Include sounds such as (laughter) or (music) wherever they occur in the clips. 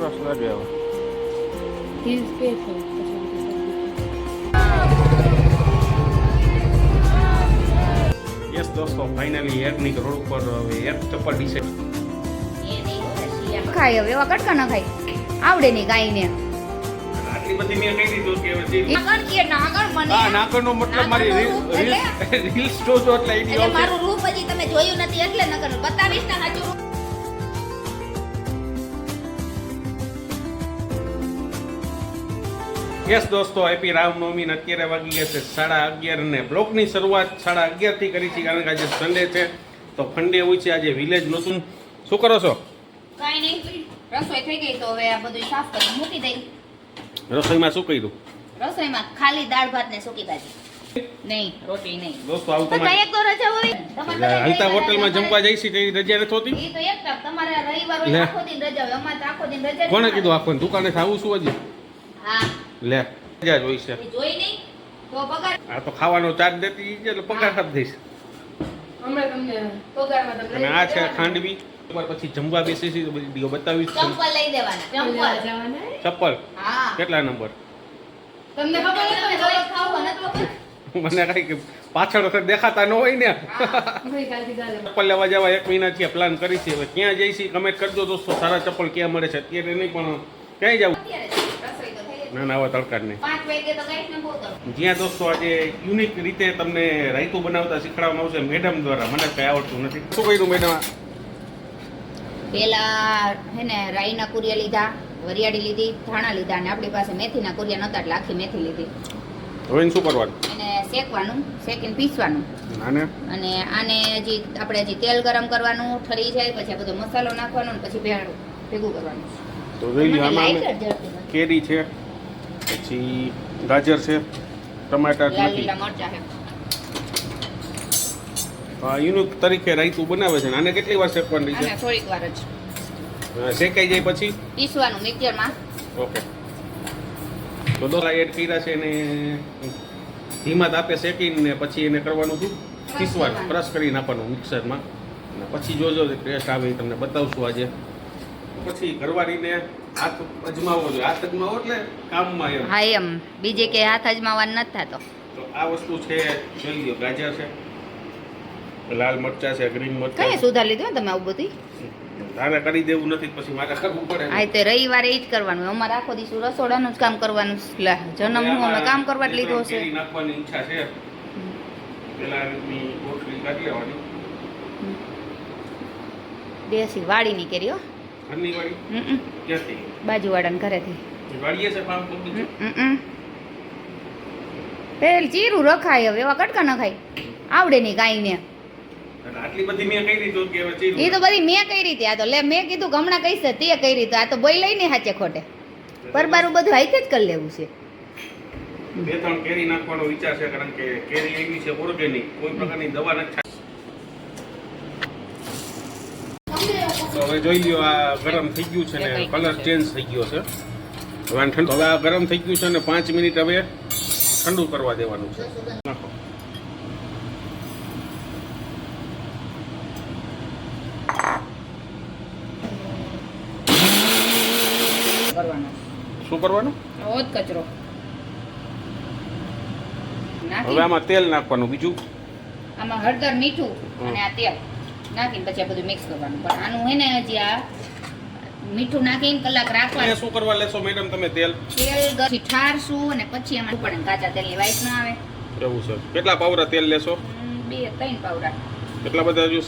સરસ લાગે હવે He's painful. યસ દોસ્તો ફાઇનલી એરની રોડ ઉપર હવે એક ચપ્પલ ડિસાઈડ ખાય હવે એવા કટકા ન ખાય આવડે નહીં કાંઈ ને આટલી બધી મેં કહી દીધું કે હવે જે- આગળ કે ના મને હા નાકરનો મતલબ મારી નાકરનો રીલ એટલે? એટલે એટલે મારું રૂપ હજી તમે જોયું નથી એટલે બતાવીશ ને સાચું યસ દોસ્તો હેપી રામનવમી ને અત્યારે વાગી ગયા છે સાડા અગિયાર ને બ્લોકની શરૂઆત સાડા અગિયારથી કરી છે કારણ કે આજે સન્ડે છે. તો ફંડે હોય છે આજે વિલેજ નહોતું શું? કરો છો? કાંઈ નહીં રસોઈ થઈ ગઈ તો હવે આ બધું સાફ કરી મૂકી દઈ. રસોઈમાં શું કર્યું? રસોઈમાં ખાલી દાળ ભાત ને સૂકી ભાજી. નહીં રોટલી નહીં. દોસ્તો આવું તમારે એક તો રજા હોય. તમારે બધા હાલતા હોટલમાં જમવા જઈશી તેવી રજા નથી હોતી? ઈ તો એક ટાપ તમારે રવિવાર આખો દિન રજા હોય અમારે આખો દિન રજા જ કીધું. આખો દુકાને આવું શું હજી? હા. લે મજા જ હોય છે. એ જોઈ નહીં? તો પગાર આ તો ખાવાનો ચાર્જ દેતી છે એટલે પગાર આપી દઈશ. અમે તમને પગારમાં તમને અને આ છે ખાંડવી. એકવાર પછી જમવા બેસી છે તો બધી વીડિયો બતાવીશ ચંપલ લઈ દેવાના ચંપલ. જવાના? ચપ્પલ? હા. કેટલા નંબર? તમને ખબર તમે જોઈ ખાવ ને તો મને કઈ કે પાછળ દેખાતા ન હોય ને. ચપ્પલ લેવા જવા એક મહિના થી પ્લાન કરી છે. હવે ક્યાં જઈશી કમેન્ટ કરજો દોસ્તો. સારા ચપ્પલ ક્યાં મળે છે? અત્યારે નહીં પણ ક્યાંય જવું અત્યારે જ રસોઈ તો થઈ જ. ના ના આવા તડકા નહીં. પાંચ વાગે તો ગાઈડ ને જ્યાં દોસ્તો આજે યુનિક રીતે તમને રાયતું બનાવતા શીખવાડવામાં આવશે મેડમ દ્વારા. મને કઈ આવડતું નથી. શું કર્યું મેડમ પેલા હે ને રાઈના કુરિયા લીધા વરિયાળી લીધી ધાણા લીધા અને આપણી પાસે મેથીના કુરિયા નહોતા એટલે આખી મેથી લીધી. હવે શું કરવાનું? એને શેકવાનું શેકીને પીસવાનું. અને આને હજી આપણે હજી તેલ ગરમ કરવાનું ઠરી જાય પછી બધો મસાલો નાખવાનો પછી ભેળું ભેગું કરવાનું. તો. કેરી છે. પછી ગાજર છે નથી. છે. આ યુનિક તરીકે રાયતું બનાવે છે આને કેટલી વાર શેકવાની છે થોડીક વાર જ. શેકાઈ જાય પછી? પીસવાનું મિક્સરમાં. ઓકે. તો દોરા એડ કર્યા છે એને ધીમા તાપે શેકીને પછી એને કરવાનું હતું પીસવાનું. ક્રશ કરી નાખવાનું મિક્સરમાં. પછી જોજો ટેસ્ટ આવે એ તમને બતાવશું આજે. પછી ઘરવાળીને હાથ અજમાવો જોઈએ. હાથ અજમાવો એટલે કામમાં એમ. હા એમ. બીજે કે હાથ અજમાવાનું નથી થતો. તો આ વસ્તુ છે જોઈ લો ગાજર છે લાલ મરચા છે ગ્રીન કઈ સુધાર લીધું તમે આવું બધી તારે કરી દેવું નથી પછી મારે કરવું પડે આ તો રવિવારે એ જ કરવાનું. અમારે આખો દિવસ રસોડાનું જ કામ કરવાનું જન્મ હું અમે કામ કરવા જ લીધો છે કેરી નાખવાની ઈચ્છા છે. પેલા કોથળી કાઢી લેવાની. દેશી વાડીની કેરી હો. ઘરની વાડી. ક્યાંથી? બાજુવાળાના ઘરેથી. વાડીએ છે હમ. પેલ ચીરું રખાય હવે એવા કટકા ન ખાય. આવડે નહીં કાંઈ ને. આટલી બધી મેં કઈ દીધું કે હવે ચીરું એ તો બધી મેં કઈ રીતે આ તો લે મેં કીધું હમણાં કઈ છે તે કઈ રીતે આ તો બોઈ લઈને હાચે ખોટે. પરબારું બધું હાઈતે જ કરી લેવું છે. બે ત્રણ કેરી નાખવાનો વિચાર છે કારણ કે કેરી એવી છે ઓર્ગેનિક કોઈ પ્રકારની દવા નથી તો હવે જોઈ લ્યો આ ગરમ થઈ ગયું છે ને કલર ચેન્જ થઈ ગયો છે. હવે ઠંડુ હવે આ ગરમ થઈ ગયું છે ને પાંચ મિનિટ હવે ઠંડુ કરવા દેવાનું છે. નાખો. શું કરવાનું? કચરો. હવે આમાં તેલ નાખવાનું બીજું? આમાં હળદર મીઠું અને આ તેલ. નાખીને પછી આ બધું મિક્સ કરવાનું. પણ આનું હે ને હજી આ મીઠું નાખીને કલાક રાખવાનું. શું કરવા લેશો મેડમ તમે તેલ? તેલ ગરમ ઠારશું અને પછી એમાં ઉપર કાચા તેલની વાઈટ ન આવે. એવું છે. કેટલા પાવરા તેલ લેશો? બે ત્રણ પાવરા. કેટલા બધા જો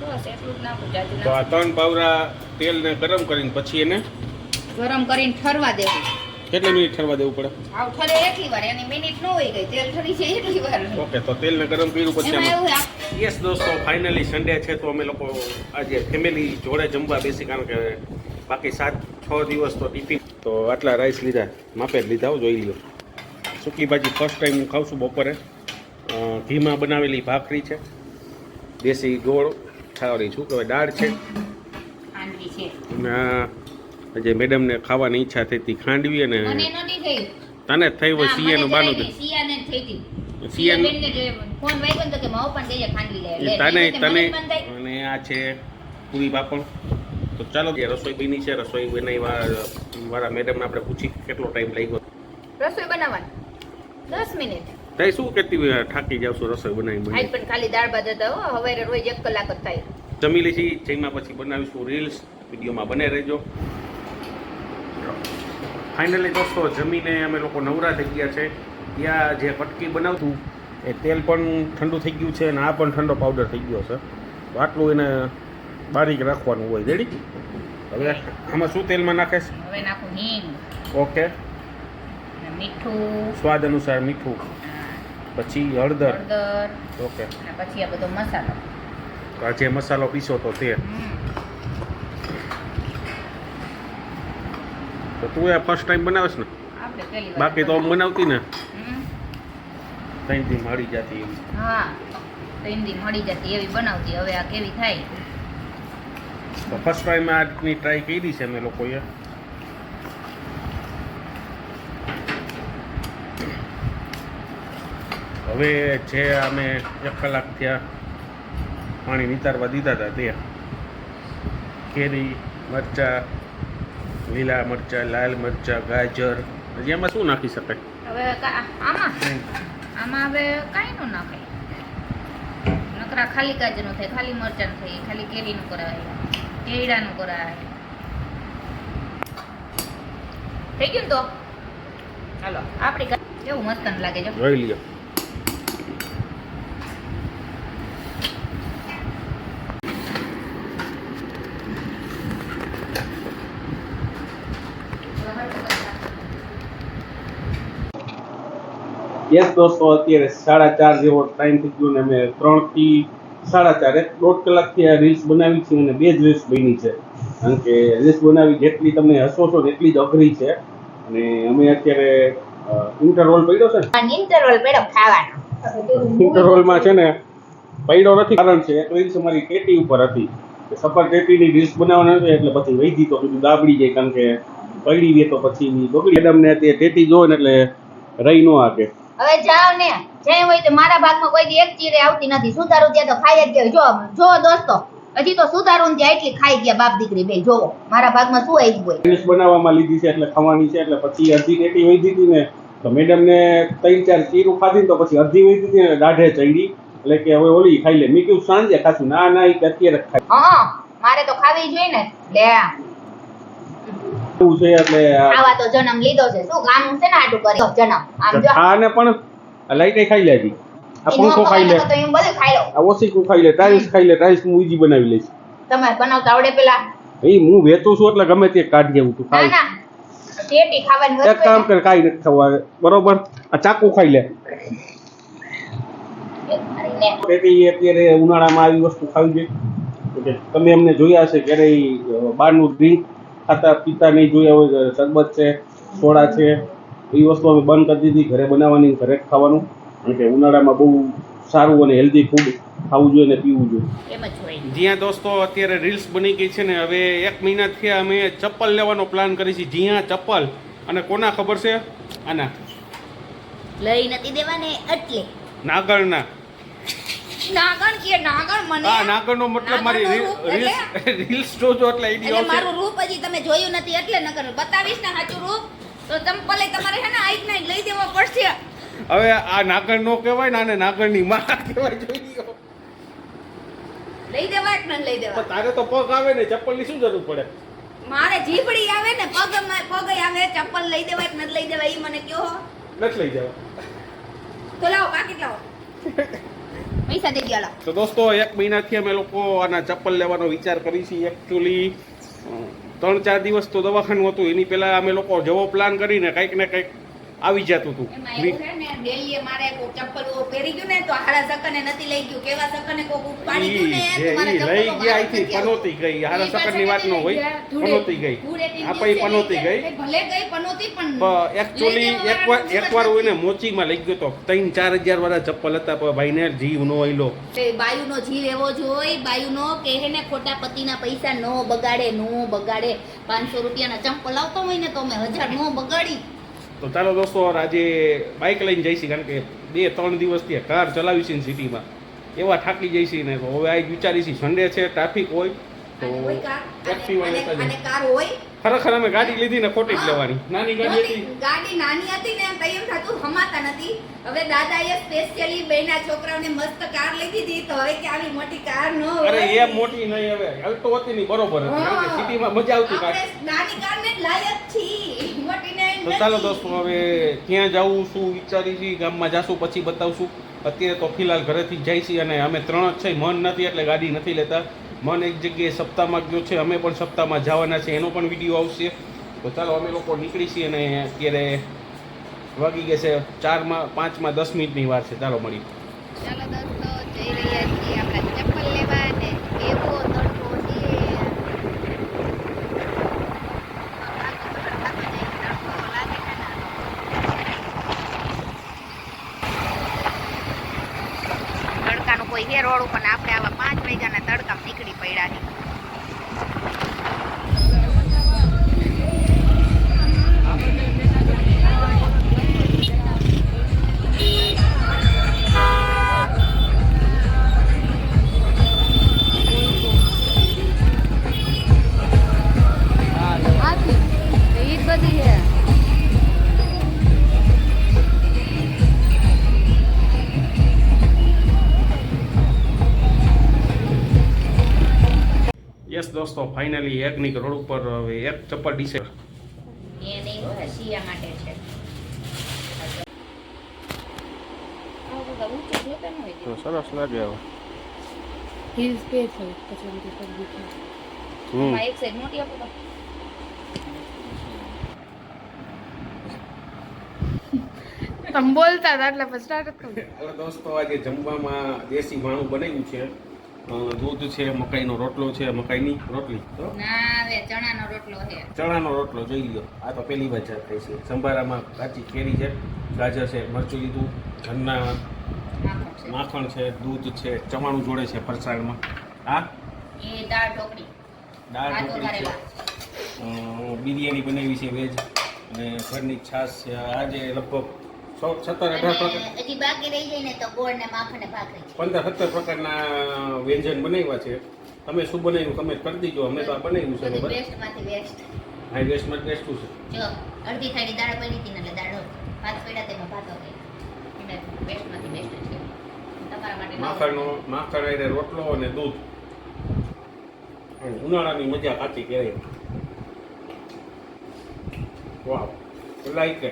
બસ એટલું જ નાખું જાજુ તો આ ત્રણ પાવરા તેલને ગરમ કરીને પછી એને ગરમ કરીને ઠરવા દેવું. કેટલી મિનિટ ઠરવા દેવું પડે? આવ ઠરે એટલી વાર એની મિનિટ ન હોય ગઈ તેલ ઠરી છે એટલી વાર. ઓકે તો તેલને ગરમ કર્યું પછી યસ દોસ્તો ફાઇનલી સન્ડે છે તો અમે લોકો આજે ફેમિલી જોડે જમવા બેસી કારણ કે બાકી સાત છ દિવસ તો ટિફિન તો આટલા રાઈસ લીધા માપે જ લીધા હો, જોઈ લ્યો. સૂકી ભાજી ફર્સ્ટ ટાઈમ હું ખાઉં છું બપોરે. ઘીમાં બનાવેલી ભાખરી છે દેશી ગોળ ખાવાની શું કહેવાય દાળ છે. અને જે મેડમને ખાવાની ઈચ્છા થઈ હતી ખાંડવી અને મને નહોતી થઈ. તને થઈ હોય ના, સીએનું બાનું થયું. સિયાને. સિયાનું-. તને તને. અને આ છે પૂરી પાપડ તો ચાલો જે રસોઈ બની છે રસોઈ બનાવી વાળા મેડમને આપણે પૂછી કેટલો ટાઈમ લાગ્યો. રસોઈ બનાવવાની. દસ મિનિટ. તઈ શું કેતી હોય? થાકી જાવ છું રસોઈ બનાવી આજ પણ ખાલી દાળ ભાત હતા હો. હવે રોજ એક કલાક જ થાય. જમી લીધી જમ્યા પછી બનાવીશું રીલ્સ વિડીયોમાં બને રહેજો. ફાઇનલી દોસ્તો જમીને અમે લોકો નવરા થઈ ગયા છે. ત્યાં જે કટકી બનાવતું એ તેલ પણ ઠંડુ થઈ ગયું છે અને આ પણ ઠંડો પાવડર થઈ ગયો છે. આટલું એને બારીક રાખવાનું હોય. રેડી હવે આમાં શું તેલમાં નાખે છે? હવે નાખું હિંગ. ઓકે. મીઠું. સ્વાદ અનુસાર મીઠું. પછી હળદર. હળદર. ઓકે. પછી આ બધો મસાલો. આ જે મસાલો પીસો તો તે. તો તું એ ફર્સ્ટ ટાઈમ બનાવેશ ને? બાકી તો આમ બનાવતી ને? ત્રણ દી મળી જતી એવી. હા દી મળી જતી એવી બનાવતી. હવે આ કેવી થાય? તો ફર્સ્ટ ટાઈમ આજની ટ્રાય કરી છે અમે લોકોએ. હવે જે અમે એક કલાક થયા પાણી નિતારવા દીધા હતા તે. કેરી મરચા લીલા મરચા લાલ મરચા ગાજર. હજી એમાં શું નાખી શકાય? હવે આમાં? આમાં હવે કાંઈ નું નાખે. નકરા ખાલી ગાજરનું થાય ખાલી મરચાંનું થાય ખાલી કેરીનું કરાય કેળાનું કરાય થઈ ગયું ને તો? ચાલો આપણી એવું મસ્ત લાગે છે જોઈ લ્યો. યસ દોસ્તો અત્યારે સાડા ચાર જેવો ટાઈમ થઈ ગયો ને અમે ત્રણથી સાડા ચાર એક દોઢ કલાકથી આ રીલ્સ બનાવી છે અને બે જ રીલ્સ બની છે. કારણ કે રીલ્સ બનાવી જેટલી તમે હસો છો એટલી જ અઘરી છે. અને અમે અત્યારે ઇન્ટરવોલ પડ્યો છે ને? પડ્યો ખાવાનો. ઇન્ટરવોલમાં છે ને પડ્યો નથી કારણ છે એક રીલ્સ અમારી ટેટી ઉપર હતી. સફર ટેટીની રીલ્સ બનાવવાની હતી એટલે પછી વહી તો બધું દાબડી જાય કારણ કે પડી દે તો પછી બગડી મેડમને અત્યારે ટેટી જોવે ને એટલે રહી ન આકે હવે જાઓ ને જે હોય તો મારા ભાગમાં કોઈ દી એક ચીરે આવતી નથી. સુધારું ત્યાં તો ખાઈ જ ગયો. જો જો દોસ્તો હજી તો સુધારું ત્યાં એટલી ખાઈ ગયા બાપ દીકરી બે જોવો મારા ભાગમાં શું આવી ગયું ડિશ બનાવવામાં લીધી છે એટલે ખાવાની છે એટલે પછી અડધી પેટી વહી દીધી ને તો મેડમને ત્રણ ચાર ચીરું ખાધી તો પછી અડધી વહી દીધી ને દાઢે ચડી. એટલે કે હવે ઓલી ખાઈ લે. મેં કીધું સાંજે ખાશું. ના ના એ અત્યારે ખાઈ. હા મારે તો ખાવી જોઈએ ને. લે એવું છે એટલે આવા તો જન્મ લીધો છે. શું કામ છે ને આટલું કરી જન્મ. આમ જો. ખાને પણ લાઈટે ખાઈ લેજી આ પંખો ખાઈ લે. તો હું બધું ખાઈ લઉં. આ ઓસીકું ખાઈ લે ટાઈલ્સ ખાઈ લે ટાઈલ્સ હું ઈજી બનાવી લઈશ. તમે બનાવતા આવડે પેલા? એ હું વેચું છું એટલે ગમે તે કાઢી આવું તું ખાઈ. ના ટેટી ખાવાની એક કામ કર કાંઈ નથી ખવા બરોબર? આ ચાકુ ખાઈ લે. તેથી અત્યારે ઉનાળામાં આવી વસ્તુ ખાવી જોઈએ. તમે અમને જોયા હશે ક્યારેય અ, બહારનું ડ્રિંક ખાતા પીતા નહીં જોયા હોય શરબત છે સોડા છે એ વસ્તુ અમે બંધ કરી દીધી ઘરે બનાવવાની ઘરે જ ખાવાનું. કારણ કે ઉનાળામાં બહુ સારું અને હેલ્ધી ફૂડ ખાવું જોઈએ અને પીવું જોઈએ. એમ જ હોય. જ્યાં દોસ્તો અત્યારે રીલ્સ બની ગઈ છે ને હવે એક મહિના થયા અમે ચપ્પલ લેવાનો પ્લાન કરી છે જ્યાં ચપ્પલ? અને કોના ખબર છે? આના. લઈ નથી દેવાને એટલે. નાગરના નાગણ કે નાગણ મને હા નાગરનો મતલબ મારી રીલ રૂપ રીલ્સ રીલ્સ જોજો એટલે એટલે મારું રૂપ હજી તમે જોયું નથી એટલે નકર બતાવીશ ને સાચું રૂપ તો ચંપલે તમારે છે ને આઈ જ લઈ દેવો પડશે. હવે આ નાગણ નો કહેવાય ને આને નાગરની માં કહેવાય જોઈ લઈ દેવા કે ન લઈ દેવા તારે તો પગ આવે ને ચપ્પલની શું જરૂર પડે? મારે જીભડી આવે ને પગ પગ આવે ચપ્પલ લઈ દેવા કે ન લઈ દેવા ઈ મને કયો નથી લઈ જવા. તો લાવો પાકીટ લાવો. (laughs) પૈસા દઈ ગયા તો દોસ્તો, એક મહિનાથી અમે લોકો આના ચપ્પલ લેવાનો વિચાર કરી છીએ એકચ્યુઅલી ત્રણ ચાર દિવસ તો દવાખાનું હતું. એની પહેલા અમે લોકો જવો પ્લાન કરીને કંઈક ને કંઈક આવી જતું હતું ને ડેલીએ મારે ચપ્પલ પહેરી ગયું ને તો હારા સકને નથી લઈ ગયું. કેવા સકને કોક ઉપાડી ગયું ને ઈ તો મારા જે ઈ ચપ્પલો લઈ ગયા મારા અહીંથી પનોતી ગઈ. હારા સકરની વાત ન હોય પનોતી ગઈ. ધૂળેટીની આ પછી દિવસે પનોતી લઈ ગઈ. ભલે ગઈ પનોતી પણ એકચ્યુઅલી એકવાર એકવાર હોય ને મોચીમાં લઈ ગયો તો ત્રણ ચાર હજાર વાળા ચપ્પલ હતા પણ ભાઈને જીવ નો લો બાયુ બાયુનો જીવ એવો જોઈ બાયુનો કે એને ખોટા પતિના પૈસા નો બગાડે નો બગાડે. પાંચસો રૂપિયાના ચંપલ આવતા હોય ને તો અમે હજાર નો બગાડી. તો ચાલો દોસ્તો આજે બાઇક લઈને જઈશી કારણ કે બે ત્રણ દિવસથી કાર ચલાવી છે સિટીમાં. એવા થાકી જઈશી ને તો હવે આ વિચારીશી સન્ડે છે ટ્રાફિક હોય તો અને હોય કાર એક્ટિવા લેતા જઈએ. હોય. ખરેખર અમે ગાડી લીધી ને ખોટી જ લેવાની. નાની ગાડી હતી. ગાડી નાની હતી ને તો એમ થતું હમાતા નથી. હવે દાદાએ સ્પેશિયલી બેના છોકરાઓને મસ્ત કાર લઈ હતી તો હવે કે આવી મોટી કાર ન હોય? અરે એ મોટી નહીં હવે. અલ્ટો હતી ની બરોબર હતી. સિટીમાં મજા આવતી કાર. નાની કાર ને લાયક છીએ. તો ચાલો દોસ્તો, હવે ક્યાં જવું શું વિચારી છીએ ગામમાં જાશું, પછી બતાવશું. અત્યારે તો ફિલહાલ ઘરેથી જાય છીએ અને અમે ત્રણ જ છે, મન નથી એટલે ગાડી નથી લેતા. મન એક જગ્યાએ સપ્તાહમાં ગયો છે, અમે પણ સપ્તાહમાં જવાના છે એનો પણ વીડિયો આવશે. તો ચાલો, અમે લોકો નીકળી છીએ અને અત્યારે વાગી ગયા છે ચારમાં, પાંચમાં, દસ મિનિટની વાર છે. ચાલો મળી ચાલો દોસ્તો જઈ રહ્યા છીએ આપણા ચપ્પલ લેવા ને કેવો તડકો છે કોઈ હે રોડ ઉપર આપણે આવા પાંચ વાગ્યાના તડકામાં નીકળી પડ્યા છે દોસ્તો ફાઇનલી એકની રોડ ઉપર હવે એક ચપ્પલ ડીસે એ નહીં હોય શિયા માટે છે. સરસ લાગે હવે. હિલ્સ પેર છે પછી બધું પગ દુખે એક સાઈડ મોટી આપો તમે બોલતા હતા એટલે પછી જ દોસ્તો આજે જમવામાં દેશી ભાણું બનાવ્યું છે. દૂધ છે મકાઈનો રોટલો છે મકાઈની રોટલી ચણાનો રોટલો છે. ચણાનો રોટલો જોઈ લો આ તો પહેલી વાર જાત થઈ છે. સંભારામાં કાચી કેરી છે ગાજર છે મરચું લીધું ઘરના માખણ છે. દૂધ છે ચવાણું જોડે છે ફરસાણમાં. આ એ દાળ ઢોકળી. દાળ ઢોકળી છે. બિરયાની બનાવી છે વેજ. અને ઘરની છાશ છે. આજે લગભગ સત્તર અઢાર પ્રકાર હજી બાકી રહી જાય ને તો ગોળ ને માખણ ને ભાખરી. પંદર સત્તર પ્રકારના વ્યંજન બનાવ્યા છે. તમે શું બનાવ્યું કમેન્ટ કરી દીજો. અમે તો આ બનાવ્યું છે બરાબર હા વેસ્ટમાં બેસ્ટ શું છે? જો અડધી થાળી દાળ પડી હતી એટલે દાળ ભાત પડ્યા તેમાં ભાતો એટલે બેસ્ટમાંથી છે. તમારા માટે. માખણનો માખણ હારે રોટલો અને દૂધ. અને ઉનાળાની મજા કાચી કેરી વાહ લાઈક.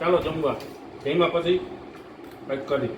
ચાલો જમવા. જમ્યા પછી કંઈક કરી.